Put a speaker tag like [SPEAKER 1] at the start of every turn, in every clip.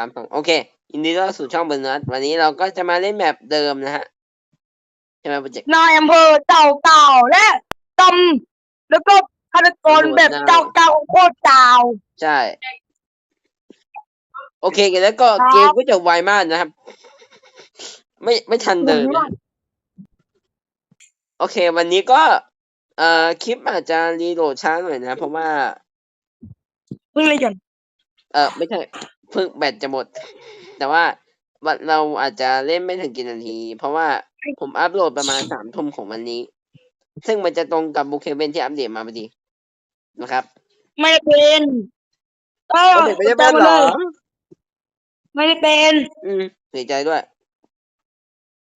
[SPEAKER 1] ามสองโอเคยินดีต้อนรับสู่ช่องเบอร์นัดวันนี้เราก็จะมาเล่นแมปเดิมนะฮะใช่ไหมโปรเจกต์
[SPEAKER 2] นายอำเภอเก่าเก่าๆและตำแล้วก็ฆาตกรแบบเก่าเก่าๆโคตรเก่า
[SPEAKER 1] ใช่ โอเคแล้วก็
[SPEAKER 2] ครับ
[SPEAKER 1] เกมก็จะไวมากนะครับ ไม่ไม่ทันเดินนะโอเค วันนี้ก็ เอ่อคลิปอาจจะรีโหลดช้าหน่อยนะ เพราะว่า
[SPEAKER 2] เพิ่งเลยกัน
[SPEAKER 1] เออไม่ใช่ เพิ่งแบตจะหมด แต่ว่าวันเราอาจจะเล่นไม่ถึงกี่นาที เพราะว่าผมอัพโหลดประมาณสามทุ่มของวันนี้ ซึ่งมันจะตรงกับบุคเคเบนที่อัปเดตมาพอดีนะครับ
[SPEAKER 2] ไม่ได้เป็นก็
[SPEAKER 1] โปรเจกต์ไม่ได้เป็นเหรอ
[SPEAKER 2] ไม่ได้เป็น
[SPEAKER 1] อืมเสียใจด้วย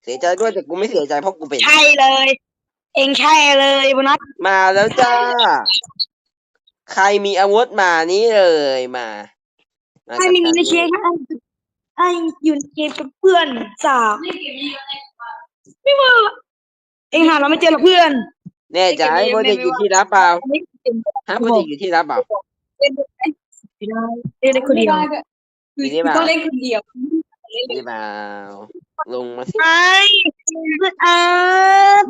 [SPEAKER 1] เสียใจด้วยแต่กูไม่เสียใจเพราะกูเป็น
[SPEAKER 2] ใช่เลย เองใช่เลยบนัส
[SPEAKER 1] มาแล้วจ้า ใครมีอาวุธมานี่เลยมา มา
[SPEAKER 2] ให้
[SPEAKER 1] กับ
[SPEAKER 2] มีใน
[SPEAKER 1] ฉั
[SPEAKER 2] เชฟให้ให้อยู่ในเกมกับเพื่อนสาวไม่ว่าเองหาเราไม่เจอหรอกเพื่อน
[SPEAKER 1] แน่ใจโปรเจกต์อยู่ที่รับเปล่า
[SPEAKER 2] ไม่เป็น
[SPEAKER 1] ฮะโปรเจกต์อยู่ที่รับเปล่า
[SPEAKER 2] เล่นได้ไม่ได้เล่นได้คนเดียว
[SPEAKER 1] อยู่ที่เปล่า
[SPEAKER 2] ต้องเล่นคนเดียว
[SPEAKER 1] อยู่ที่เปล่าลงมาสิ
[SPEAKER 2] ไอ้อาร์ต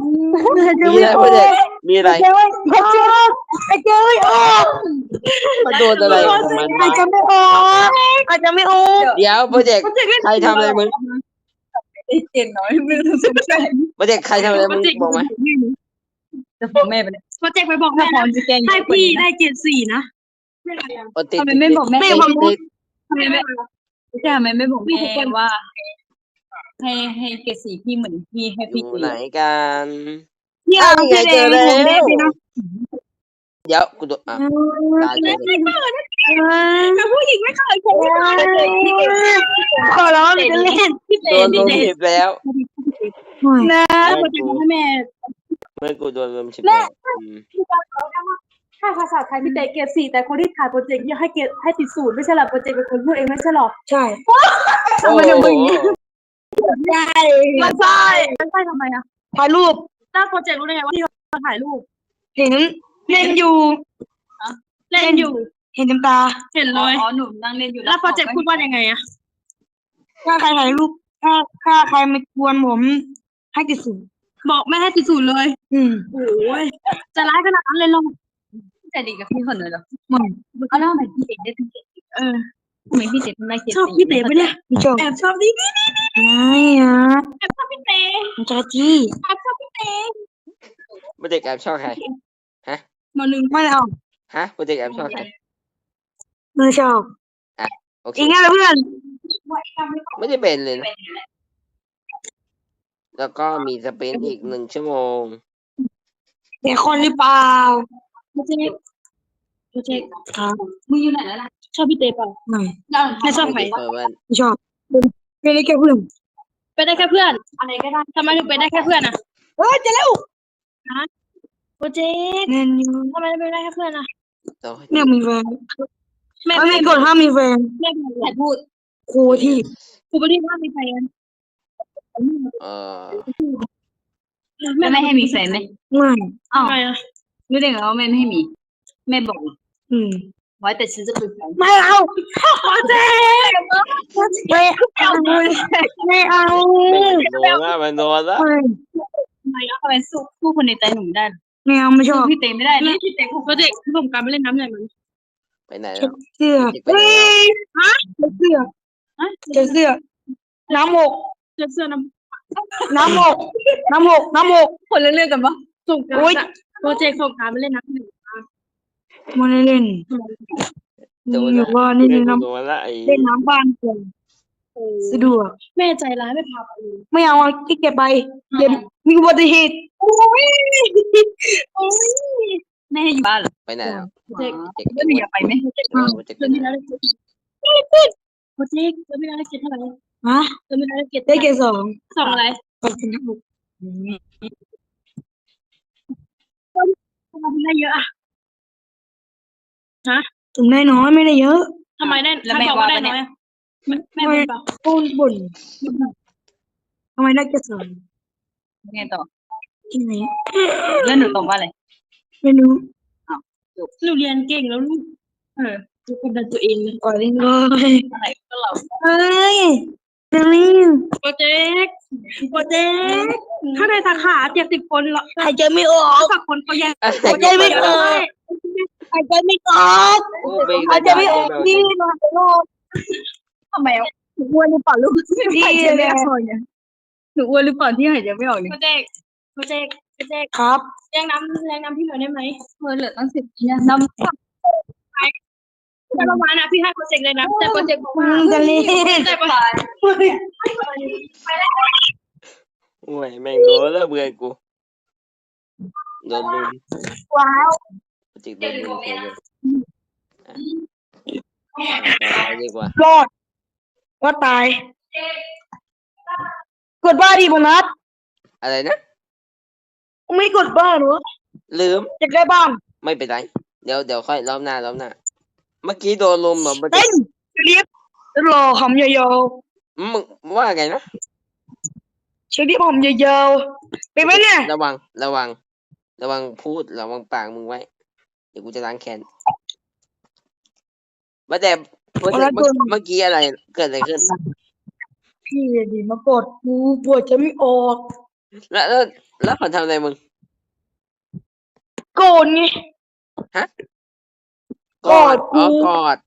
[SPEAKER 1] มีอะไรโปรเจกต์มีอะไร
[SPEAKER 2] เจ้ยไอ้เจ้ยไอ้เจ้ยออก
[SPEAKER 1] มันโดนอะไรของมัน
[SPEAKER 2] อาจ
[SPEAKER 1] วะ
[SPEAKER 2] จะไม่ออกอาจจะไม่ออก
[SPEAKER 1] เดี๋ยวโปรเจกต์ใครทำอะไรมึง
[SPEAKER 2] เจ็ดน้อยไม่รู้สึกใช่
[SPEAKER 1] โปรเจกต์ใครทำอะไรมึงบอกไหม
[SPEAKER 2] จะบอกแม่ไปเนี่ย
[SPEAKER 3] โปรเจกต์ไปบอกแม่
[SPEAKER 2] พรจะแกง
[SPEAKER 3] ให้พี่ได้เจ็ดสี่นะ
[SPEAKER 1] โปรเจกต์
[SPEAKER 2] ทำไมไม่บอกแม่
[SPEAKER 1] ติดติด
[SPEAKER 2] ทำไมไม่ใช่ทำไมไม่บอกแม่ว่า ให้ให้เกรดสีพี่เหมือนพี่ให้
[SPEAKER 1] อ
[SPEAKER 2] พี่
[SPEAKER 1] ยู่ไหนกัน
[SPEAKER 2] พี่
[SPEAKER 1] อ้า
[SPEAKER 2] เอา
[SPEAKER 1] วนี่ไง
[SPEAKER 2] พี่
[SPEAKER 1] เจอแล้ว
[SPEAKER 2] แดงไปนะ
[SPEAKER 1] เดี๋ยวกูโดนอะตายเจอเลย
[SPEAKER 3] แต่ผู้หญิงไม่เคยคบ
[SPEAKER 2] ขอร้องจะเล่น
[SPEAKER 1] โดนลมฉิบแล้ว
[SPEAKER 2] นะ
[SPEAKER 1] เมื่อ
[SPEAKER 3] โปรเจก
[SPEAKER 1] กู
[SPEAKER 3] ต์ให้แม่
[SPEAKER 1] เมื่อกูโดนลมฉิบแล้วอืม
[SPEAKER 3] ถ้าภาษาไทยพี่เตเกรดสี่แต่คนที่ถ่ายโปรเจกต์ยังให้เกรดให้ติดศูนย์ไม่ใช่หรอโปรเจกต์เป็นคนพูดเองไม่ใช่หรอ
[SPEAKER 2] ใช่
[SPEAKER 1] โอ้โห
[SPEAKER 2] ใช่
[SPEAKER 3] มันใช่มันใช่ทำไมอะ
[SPEAKER 2] ถ่ายรูป
[SPEAKER 3] ถ้าโปรเจกต์รู้ได้ไงว่าพี่มาถ่ายรูป
[SPEAKER 2] เห็น เล่นอยู่
[SPEAKER 3] เล่นอยู่
[SPEAKER 2] เห็นเต็มตา
[SPEAKER 3] เห็นเลย
[SPEAKER 2] อ๋อหนุ่มนั่งเล่นอยู่
[SPEAKER 3] แล้วโปรเจกต์พูดว่ายังไงอะ
[SPEAKER 2] ถ้าใครถ่ายรูปถ้าถ้าใครไม่กวนผม ให้ติดศูนย์
[SPEAKER 3] บอกไม่ให้ติดศูนย์เลย
[SPEAKER 2] อืม
[SPEAKER 3] โอ้ยจะร้ายขนาดนั้นเลยเหรอ
[SPEAKER 2] แต่ดีกับพี่คนเลยเหรอมันเอาแล้วทำไมพี่เด็กได้ถึงเจ็ด
[SPEAKER 3] เออ
[SPEAKER 2] ทำไมพี่เด็กได้เจ็ด
[SPEAKER 3] ชอบพี่เต๋ปะเนี่ย
[SPEAKER 2] ไม่ชอบ
[SPEAKER 3] แอบชอบดิ
[SPEAKER 2] ไม่อะ
[SPEAKER 3] แอบชอบพี่เต๋
[SPEAKER 2] มันจะจี้
[SPEAKER 3] แอบชอบพี่เต๋
[SPEAKER 1] โปรเจกต์แอบชอบใคร
[SPEAKER 3] มหนึ่ง
[SPEAKER 2] ไม่เอา
[SPEAKER 1] ฮะโปรเจกต์แอบชอบใคร
[SPEAKER 2] ไม่ชอบ
[SPEAKER 1] โอเค
[SPEAKER 2] อีกงั้นเพื่อน
[SPEAKER 1] ไม่ได้เป็นเลยนะแล้วก็มีสเปนอีกหนึ่งชั่วโมง
[SPEAKER 2] เด็กคนหรือเปล่า
[SPEAKER 3] โปรเจกต์โปรเจกต์
[SPEAKER 2] ครับ
[SPEAKER 3] มึงอยู่ไหนแล้วล่ะชอบพี่เต๋เปล่า
[SPEAKER 2] ไม่
[SPEAKER 3] ไม่ชอบใคร
[SPEAKER 1] เปิดเว้น
[SPEAKER 2] ไม่ชอบเป็นได้แค่เพื่อน
[SPEAKER 3] ไปได้แค่เพื่อนอะไรก็ได้ทำไมถึงไปได้แค่เพื่อนอะ
[SPEAKER 2] เฮ้ยจะเร็ว
[SPEAKER 3] โปรเจกต์
[SPEAKER 2] เน่นอยู่
[SPEAKER 3] ทำไมไปได้แค่เพื่อนอะ
[SPEAKER 1] โอ้ย
[SPEAKER 2] เนี่ยมีแฟน
[SPEAKER 3] แม่
[SPEAKER 2] ไม่มีกฎห้ามมีแฟน
[SPEAKER 3] แม่แต่พูด
[SPEAKER 2] ครูที่
[SPEAKER 3] กูไม่ได้ว่ามีแฟน
[SPEAKER 1] เออ
[SPEAKER 3] แม่
[SPEAKER 4] แม่ไม่ให้มีแฟนไหม
[SPEAKER 2] ไม่
[SPEAKER 4] อ้าว
[SPEAKER 3] ทำไมอะ
[SPEAKER 4] รู้ได้ไงว่าแม่ไม่ให้มี แม่บอก
[SPEAKER 2] อืม
[SPEAKER 4] ไว้แต่ฉันจะเป็นแฟน
[SPEAKER 2] ไม่เอาโปรเจกต์ไม่เอาไม่เอา
[SPEAKER 1] แม่งโดนละมันโดนละ
[SPEAKER 2] ไม่
[SPEAKER 4] ทำไมทำไมสู้คู่คนในใจหนุ่มได้
[SPEAKER 2] ไม่เอาไม่ช
[SPEAKER 4] สู้
[SPEAKER 2] อบ
[SPEAKER 4] พี่เต้ไม่ได้นี่พี่เต้
[SPEAKER 3] โปรเจกต์ที่ผมการไปเล่นน้ำใหญ่มัน
[SPEAKER 1] ไปไหน
[SPEAKER 2] เช็
[SPEAKER 1] แล้
[SPEAKER 2] ควเสื้อเฮ้ยฮะเสื้อเช็คเสื้อ น้ำหก
[SPEAKER 3] เสื้อเสื้อน้
[SPEAKER 2] น้ำหกน้ำหกน้ำหก
[SPEAKER 4] คนละเรื่องกันปะำ
[SPEAKER 3] ส่งการ
[SPEAKER 2] โอ๊ย
[SPEAKER 3] อะโปรเจกต์ส่งการไปเล่นน้ำหนึ่ง
[SPEAKER 2] มันเล่น
[SPEAKER 1] โดน
[SPEAKER 2] อ
[SPEAKER 1] ละ
[SPEAKER 2] ยู่ว่านี่น้
[SPEAKER 1] โดนละไอ้ำ
[SPEAKER 2] เล่นน้ำบ้านก่ อนสะดวก
[SPEAKER 3] แม่ใจร้ายไม่พาไป
[SPEAKER 2] ไม่เอาที่เก็บไปเดี๋ยวมีอุบัติเหตุโอ้ยโอ้ย
[SPEAKER 4] แม่ให้อยู่บ้านเหรอ
[SPEAKER 1] ไปไหนแล้ว
[SPEAKER 3] โปรเจกต์
[SPEAKER 1] เจ็ก
[SPEAKER 4] แล้วหนูอยากไปไหม
[SPEAKER 1] โปรเจกต์ไป
[SPEAKER 3] เจอมีนาฬิกาโปรเจกต์เจอมีนาฬิกาเท่าไหร่
[SPEAKER 2] ฮะ
[SPEAKER 3] เจอมีนาฬิกา
[SPEAKER 2] ได้เกรดสอง
[SPEAKER 3] สองอะไร
[SPEAKER 2] ขอบคุณครับ
[SPEAKER 3] ทำไมได้เยอะอะ
[SPEAKER 2] ถึงได้น้อยไม่ได้เยอะ
[SPEAKER 3] ทำไมได้ใครบอกว่าได้น้อยอะ แม่แม่เป็นเปล่า
[SPEAKER 2] พูดบ่นทำไมได้เกรดสอง
[SPEAKER 4] ไงต่อ
[SPEAKER 2] ที่ไหน
[SPEAKER 4] แล้วหนูตอบว่าอะไร
[SPEAKER 2] ไม่รู้
[SPEAKER 3] หนูเรียนเก่งแล้วลูก
[SPEAKER 4] เออ
[SPEAKER 2] กดดันตัวเองก่อนเลยเลย
[SPEAKER 4] อะไรก็เรา
[SPEAKER 2] เฮ้ยเจมินโปรเจกต์โปรเจกต์
[SPEAKER 3] ถ้าในสาขาเจ็ดสิบคนเหรอ
[SPEAKER 2] หายใจไม่ออก
[SPEAKER 3] สักคนเขาแยก
[SPEAKER 2] หายใจไม่ออกหายใจไม่ออก
[SPEAKER 1] กูไป
[SPEAKER 2] หายใจไม่ออกพี่หนูหายใจไม่ออก
[SPEAKER 4] ทำไมอะ
[SPEAKER 2] หนูอ้วนหรือเปล่าลูก
[SPEAKER 4] พี่หายใจไม่ออกเนี่ยหนูอ้วนหรือเปล่าที่หายใจไม่ออกเนี่ย
[SPEAKER 3] โปรเจกต์โปรเจกต์โปรเจกต์
[SPEAKER 2] ครับ
[SPEAKER 3] แรงน้ำแรงน้ำพี่หน่อยได้ไหม
[SPEAKER 4] เออเหลือตั้งสิบเนี่ยน้ำ
[SPEAKER 3] แต่ประมาณนะพี่ให้โปรเจกต์เลยนะแต่โปรเจกต์บอกว่า
[SPEAKER 2] จะเล่น
[SPEAKER 3] แต่ประมาณ
[SPEAKER 1] โอ้ยแม่งโดนแล้วเบื่อกูโดนลุม
[SPEAKER 2] ว้าว
[SPEAKER 1] จิกโดนลุมเฉยเลยอะต่อไปดีกว่าร
[SPEAKER 2] อด ว่าตาย กดบ้าดีโบนัส
[SPEAKER 1] อะไรนะ
[SPEAKER 2] ไม่กดบ้าหนู
[SPEAKER 1] ลืม
[SPEAKER 2] อยากได้บ้าน
[SPEAKER 1] ไม่เป็นไร เดี๋ยวเดี๋ยวค่อยรอบหน้ารอบหน้า เมื่อกี้โดนลุมเหรอเมื่อ
[SPEAKER 2] เต้
[SPEAKER 1] กี้
[SPEAKER 2] นเรียบรอหอมยาว
[SPEAKER 1] มึงว่าไงนะ
[SPEAKER 2] ๆเชอรี่หอมยาวๆเป็นไหมเนี่ย
[SPEAKER 1] ระวัง ระวัง ระวังพูด ระวังปากมึงไว้ เดี๋ยวกูจะล้างแค้นมาแต่ เมื่อกี้เมื่อเมื่อกี้อะไร เกิดอะไรขึ้น
[SPEAKER 2] พี่ดีมากดกูปวดจะไม่ออก
[SPEAKER 1] แล้วแล้วแล้วเขาทำอะไรมึง
[SPEAKER 2] โกนไง
[SPEAKER 1] กอด
[SPEAKER 2] กอดกู
[SPEAKER 1] อ๋อกอด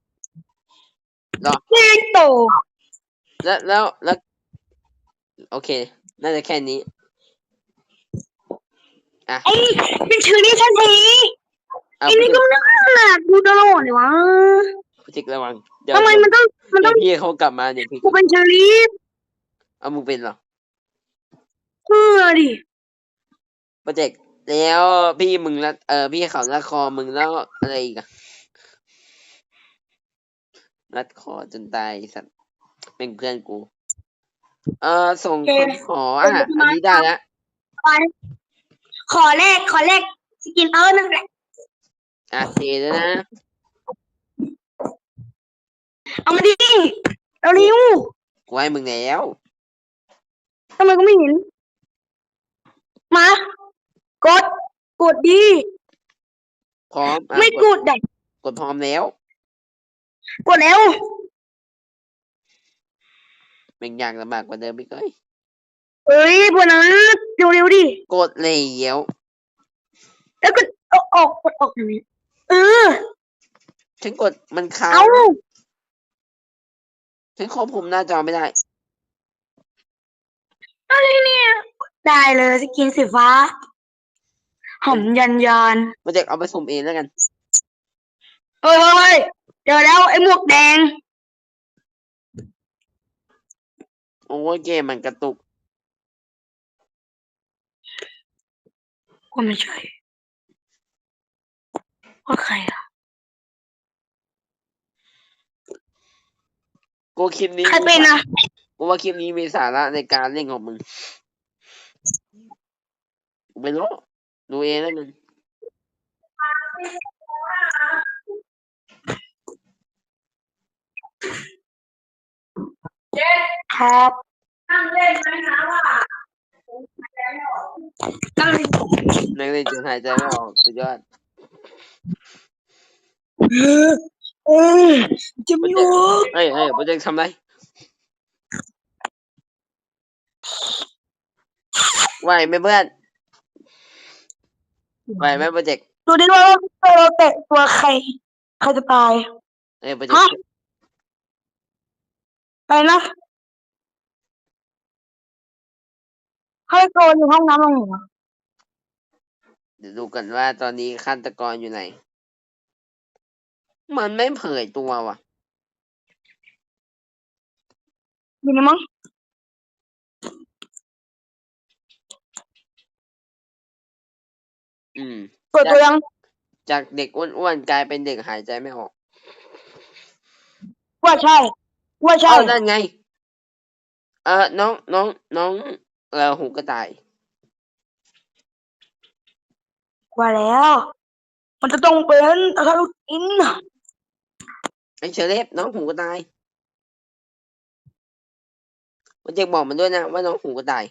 [SPEAKER 2] นี่โต
[SPEAKER 1] แล้วแล้วแล้ว โอเค น่าจะแค่นี้
[SPEAKER 2] ไอ้เป็นชื่อนี้ทันที
[SPEAKER 1] เอา
[SPEAKER 2] ไอ้นี่ก็น่ารักดูตลอดเลยวะ
[SPEAKER 1] พี่จิกระวังเดี๋ยว
[SPEAKER 2] ทำไมมันต้องมัน
[SPEAKER 1] เดี๋
[SPEAKER 2] ต้
[SPEAKER 1] ย
[SPEAKER 2] อง
[SPEAKER 1] วพี่เขากลับมาเดี๋ยวพี่
[SPEAKER 2] กูเป็นเชอรี่
[SPEAKER 1] เอามึงเป็นเหรอ
[SPEAKER 2] เพื่อดิ
[SPEAKER 1] โปรเจกต์แล้วพี่มึงละเออพี่เขาละคอมึงแล้วอะไรอีกอะรัดคอจนตายไอ้สัตว์เป็นเพื่อนกู เออส่งคำขออะอันนี้ได้แล้ว
[SPEAKER 2] ขอเลขขอเลขสกินเออนั่นแหละ
[SPEAKER 1] อะเทแล้วนะ
[SPEAKER 2] เอามาดิเอาเร็ว
[SPEAKER 1] กูให้มึงแล้ว
[SPEAKER 2] ทำไมกูไม่เห็น มา กด กดดี
[SPEAKER 1] พร้อมอะ
[SPEAKER 2] ไม่
[SPEAKER 1] ก
[SPEAKER 2] ก
[SPEAKER 1] ด
[SPEAKER 2] ดได้
[SPEAKER 1] กดพร้อมแล้ว
[SPEAKER 2] กดแล้ว
[SPEAKER 1] เป็นอย่างลำบากกว่าเดิมอีกเลย
[SPEAKER 2] เอ้ยบัวนะเร็วๆดิ
[SPEAKER 1] กดแล้ว
[SPEAKER 2] แล้วก็เอาออกกดออกอย่างนี้เออ
[SPEAKER 1] ฉันกดมันค้าง
[SPEAKER 2] เอา
[SPEAKER 1] ฉันควบคุมหน้าจอไม่ได้
[SPEAKER 2] อะไรเนี่ย ได้เลยสกินสีฟ้าหอมยันยัน
[SPEAKER 1] โปรเจกต์เอาไปสุ่มเองแล้วกัน
[SPEAKER 2] เฮ้ยเฮ้ยเฮ้ยเจอแล้วไอ้หมวกแดง
[SPEAKER 1] โอ้ยเกมมันกระตุก
[SPEAKER 2] ก็ไม่ใช่ว่าใครอะ
[SPEAKER 1] กูคลิปนี้
[SPEAKER 2] ใครเป็นอะ
[SPEAKER 1] กูว่าคลิปนี้มีสาระในการเล่นของมึงกูไม่รู้ดูเองแล้วมึง
[SPEAKER 2] ครับ
[SPEAKER 3] นั่งเล่นไหมนะว่า
[SPEAKER 2] ตั้งเลย
[SPEAKER 1] นักเล่นจนหายใจไม่ออกสุดยอด
[SPEAKER 2] เออเออจะไม่ออก
[SPEAKER 1] เฮ้ยเฮ้ยโปรเจกต์ทำไรไหวไหมเพื่อนไหวไหมโปรเจกต์
[SPEAKER 2] ดูดิว่าเราเตะตัวใคร ใครจะตาย
[SPEAKER 1] เอ้ยโปรเจกต์
[SPEAKER 2] ไปนะใครโกนอยู่ห้องน้ำตรงไหนวะ
[SPEAKER 1] เดี๋ยวดูกันว่าตอนนี้ฆาตกรอยู่ไหน มันไม่เผยตัวว่ะ
[SPEAKER 2] อยู่ในมั้ง
[SPEAKER 1] อืม
[SPEAKER 2] เปิดตัวยัง
[SPEAKER 1] จากเด็กอ้วนๆกลายเป็นเด็กหายใจไม่ออก
[SPEAKER 2] ว่าใช่ ว่าใช่
[SPEAKER 1] เอ้านั่นไง เออน้องน้องน้อง เออหูกระต่าย
[SPEAKER 2] ว่าแล้ว มันจะต้องเป็นคารุอิน
[SPEAKER 1] ไอ เชอเล็บน้องหูกระต่ายวันเด็กบอกมันด้วยนะว่าน้องหูกระต่าย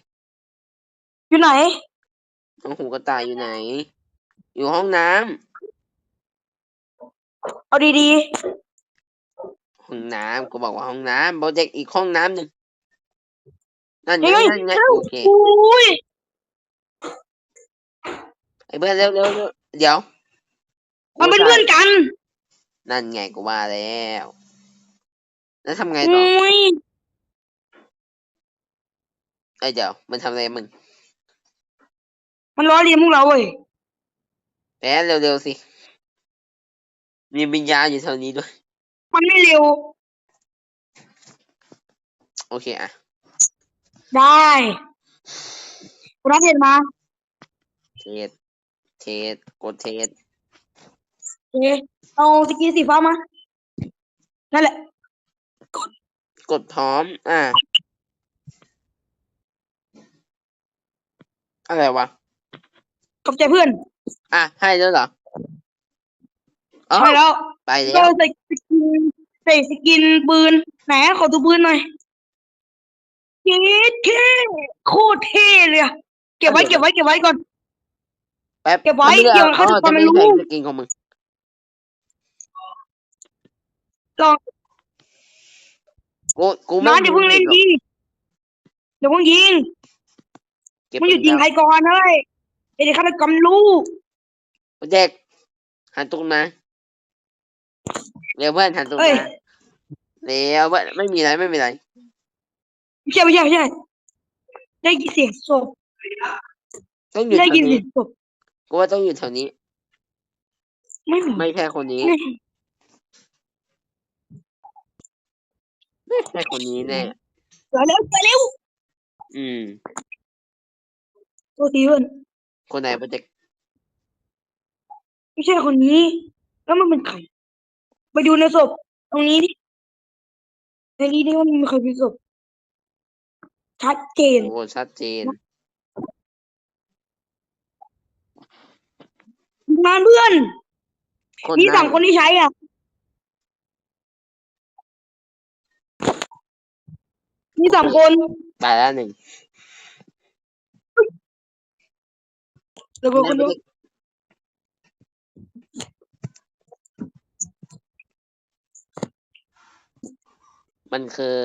[SPEAKER 2] อยู่ไหน
[SPEAKER 1] น้องหูกระต่ายอยู่ไหน อยู่ห้องน้ำ
[SPEAKER 2] เอาดี
[SPEAKER 1] ห้องน้ำกูบอกว่าห้องน้ำโปรเจกต์อีกห้องน้ำหนึ่งนั่นไง
[SPEAKER 2] เฮ้ย
[SPEAKER 1] นั่นไงโอเค
[SPEAKER 2] อุ้ย
[SPEAKER 1] ไอ้เพื่อนเร็วเร็วเร็วเดี๋ยว
[SPEAKER 2] มันเป็นเพื่อนกัน
[SPEAKER 1] นั่นไงกูว่าแล้ว แล้วทำไงต่อ
[SPEAKER 2] อุ้ย
[SPEAKER 1] ไอ้ยเดี๋ยวมันทำอะไรมึง
[SPEAKER 2] มันล้อเลียนพวกเราเว้ย
[SPEAKER 1] แพ้เร็วๆสิ มีวิญญาณอยู่แถวนี้ด้วย
[SPEAKER 2] มันไม่เร็ว
[SPEAKER 1] โอเคอะ
[SPEAKER 2] ได้กูรับเห็นมา
[SPEAKER 1] เทส เทส กดเทส
[SPEAKER 2] โอ เคเอาสกินสีฟ้ามา นั่นแหละ
[SPEAKER 1] กดพร้อม อ่า อะไรวะ
[SPEAKER 2] ขอบใจเพื่อน
[SPEAKER 1] อะ ให้แล้วเหรออ๋อ
[SPEAKER 2] ใช่แล้ว
[SPEAKER 1] ไปแล้
[SPEAKER 2] ก็
[SPEAKER 1] ว
[SPEAKER 2] ใส่สกินใส่สกินปืน ไหนขอดูปืนหน่อยเย้เท่โคตรเท่เลยอะเก็บไว้เก็บไว้เก็บไว้ก่อน
[SPEAKER 1] แป๊บ
[SPEAKER 2] เก็บไว้
[SPEAKER 1] มันม่ด้
[SPEAKER 2] เดี๋ยวเขาจะ
[SPEAKER 1] อ๋อ
[SPEAKER 2] ความ
[SPEAKER 1] ไม่
[SPEAKER 2] รู้
[SPEAKER 1] ใส่สกินของมึง
[SPEAKER 2] ลอง
[SPEAKER 1] กูกูไม่
[SPEAKER 2] น้าเดี๋ยวเพิ่งเล่น
[SPEAKER 1] หรอก
[SPEAKER 2] ยิงเดี๋ยวเพิ่งยิง
[SPEAKER 1] เก็บ
[SPEAKER 2] มันอยู่ยิงใครก่อนเฮ้ยไอ้เด็กฆาตกรรมรู้
[SPEAKER 1] เด็กหันตรงมาเร็วเพื่อนหันตรง
[SPEAKER 2] เอ้ย
[SPEAKER 1] มาเร็วเพื่อนไม่มีอะไรไม่มีอะไร
[SPEAKER 2] ไม่ใช่ไม่ใช่ไม่ใช่ได้ยินเสียงศพ
[SPEAKER 1] ต้องอยู่
[SPEAKER 2] ได้
[SPEAKER 1] แถ
[SPEAKER 2] ยิน
[SPEAKER 1] ว
[SPEAKER 2] เสี
[SPEAKER 1] นี้
[SPEAKER 2] ยงศพ
[SPEAKER 1] กูว่าต้องอยู่แถวนี้
[SPEAKER 2] ไม่เหมือน
[SPEAKER 1] ไม่ใช่คนนี้
[SPEAKER 2] ไม่
[SPEAKER 1] ไม่ใช่คนนี้แน่
[SPEAKER 2] เดี๋ยวเร็วเดี๋ยวเร็ว
[SPEAKER 1] อืม
[SPEAKER 2] ตัวทีเพื่อน
[SPEAKER 1] คนไหนโปรเจกต์
[SPEAKER 2] ไม่ใช่คนนี้ แล้วมันเป็นใคร ไปดูในศพ ตรงนี้ดิในนี้ดิว่ามันมีใครเป็นศพ ชัดเจน
[SPEAKER 1] โอ้ชัดเจน
[SPEAKER 2] งานเพื่อน
[SPEAKER 1] คน
[SPEAKER 2] มี
[SPEAKER 1] นั้น
[SPEAKER 2] สามคนที่ใช้อะ มีสามคน
[SPEAKER 1] ตายแล้วหนึ่ง
[SPEAKER 2] แล้วก็คนเดียว
[SPEAKER 1] มันคือ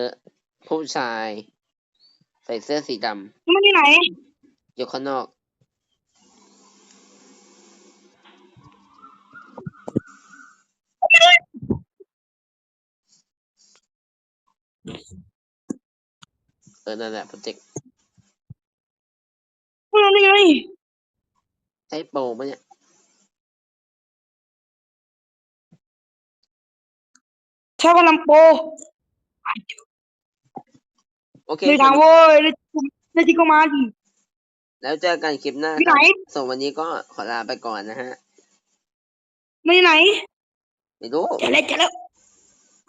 [SPEAKER 1] ผู้ชาย ใส่เสื้อสีด
[SPEAKER 2] มันที่ไหนำ
[SPEAKER 1] อยู่ข้างนอก เออนั่นแหละโปรเจกต์
[SPEAKER 2] มันที่ไหน
[SPEAKER 1] ใช้โปรปะเนี่ย
[SPEAKER 2] ใช้พลังโป
[SPEAKER 1] โอเค
[SPEAKER 2] ในทางโว้ยในจิก็มาดิ
[SPEAKER 1] แล้วเจอกันคลิปหน้า
[SPEAKER 2] ที่
[SPEAKER 1] ค
[SPEAKER 2] ไหน
[SPEAKER 1] รับส่วนวันนี้ก็ขอลาไปก่อนนะฮะ
[SPEAKER 2] ไม่ที่ไหน
[SPEAKER 1] ไม่รู้
[SPEAKER 2] เจอแล้วเจอแล้วเ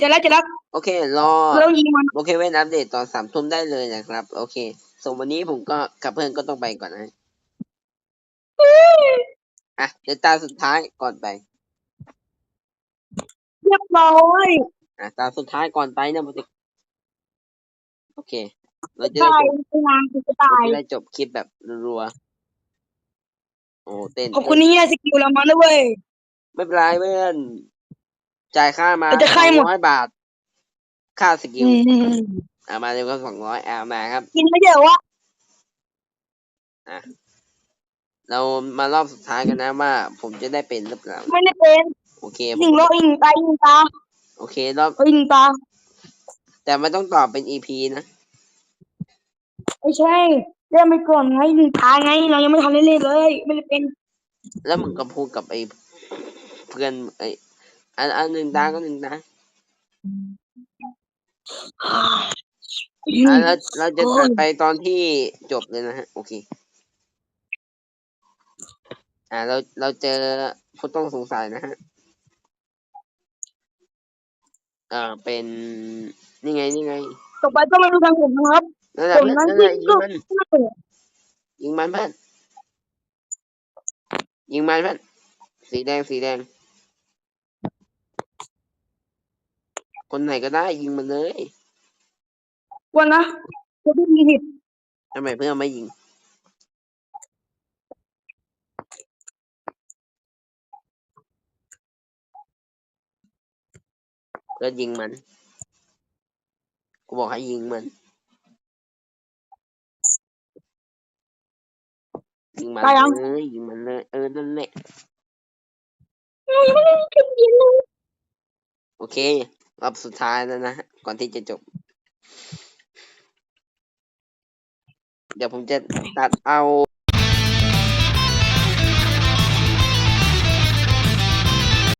[SPEAKER 2] จอแล้วเจอแล้ว
[SPEAKER 1] โอเค รอ
[SPEAKER 2] เรายิงมัน
[SPEAKER 1] โอเคเว้นอัปเดตตอนสามทุ่มได้เลยนะครับ โอเคส่วนวันนี้ผมก็กับเพื่อนก็ต้องไปก่อนนะฮะอะเดี๋ยวตาสุดท้ายก่อนไป
[SPEAKER 2] เรียบร้อย
[SPEAKER 1] อะตาสุดท้ายก่อนไปนะโปรเจกต์โอเค เราจะ
[SPEAKER 2] ตา
[SPEAKER 1] ได้
[SPEAKER 2] ย
[SPEAKER 1] จบ
[SPEAKER 2] งานกูจะ
[SPEAKER 1] เรา
[SPEAKER 2] ตาย
[SPEAKER 1] จะได้จบคลิปแบบรัวๆโอ้เต้น
[SPEAKER 2] ขอบคุณที่ให้สกิลเรามาด้วยเวย
[SPEAKER 1] ไม่เป็นไรเพื่อน จ่ายค่ามา
[SPEAKER 2] เราจะค่ายหมด
[SPEAKER 1] ร้อยบาท ค่าสกิล
[SPEAKER 2] อืม
[SPEAKER 1] อะมาเร็วก็สองร้อยอะมาครับ
[SPEAKER 2] กินไม่เยอะวะ
[SPEAKER 1] เรามารอบสุดท้ายกันนะว่า ผมจะได้เป็นหรือเปล่า
[SPEAKER 2] ไม่ได้เป็น
[SPEAKER 1] โอเค
[SPEAKER 2] ยิงโลยิงตายิงตา
[SPEAKER 1] โอเครอบ
[SPEAKER 2] เอ้ยยิงตา
[SPEAKER 1] แต่ไม่ต้องตอบเป็นอีพีนะ
[SPEAKER 2] ไม่ใช่เล่นไปก่อนไงยิงตาไงเรายังไม่ทันได้เล่นเลย ไม่ได้เป็น
[SPEAKER 1] แล้วมึงก็พูดกับไอ้เพื่อนไอ้ อันอันหนึ่งตาก็หนึ่งตาอะแล้วเราจะตัดไปตอนที่จบเลยนะฮะ โอเค อ่า เราเราเจอผู้ต้องสงสัยนะฮะเอ่อเป็นนี่ไงนี่ไง
[SPEAKER 2] ต่อไปต้องมาดูทางผมนะครับ
[SPEAKER 1] นั่นแหละ
[SPEAKER 2] ผม
[SPEAKER 1] นั่น
[SPEAKER 2] นั้น
[SPEAKER 1] แหละ
[SPEAKER 2] ยิ
[SPEAKER 1] ยิ
[SPEAKER 2] ง
[SPEAKER 1] ง
[SPEAKER 2] ก็
[SPEAKER 1] มัน
[SPEAKER 2] ไม่เปิด
[SPEAKER 1] ยิงมันเพื่อนยิงมันเพื่อนสีแดงสีแดง คนไหนก็ได้ยิงมันเลย
[SPEAKER 2] วันนะจะได้ยิงผิด
[SPEAKER 1] ทำไมเพื่อนไม่ยิงเพื่อนยิงมัน กูบอกให้ยิงมัน ยิงมัน
[SPEAKER 2] ตายยัง
[SPEAKER 1] เลยยิงมันเลยเออนั่นแหละ
[SPEAKER 2] หนูยังไม่ได้เก็บเย็นเลย
[SPEAKER 1] โอเค รอบสุดท้ายแล้วนะก่อนที่จะจบ เดี๋ยวผมจะตัดเอา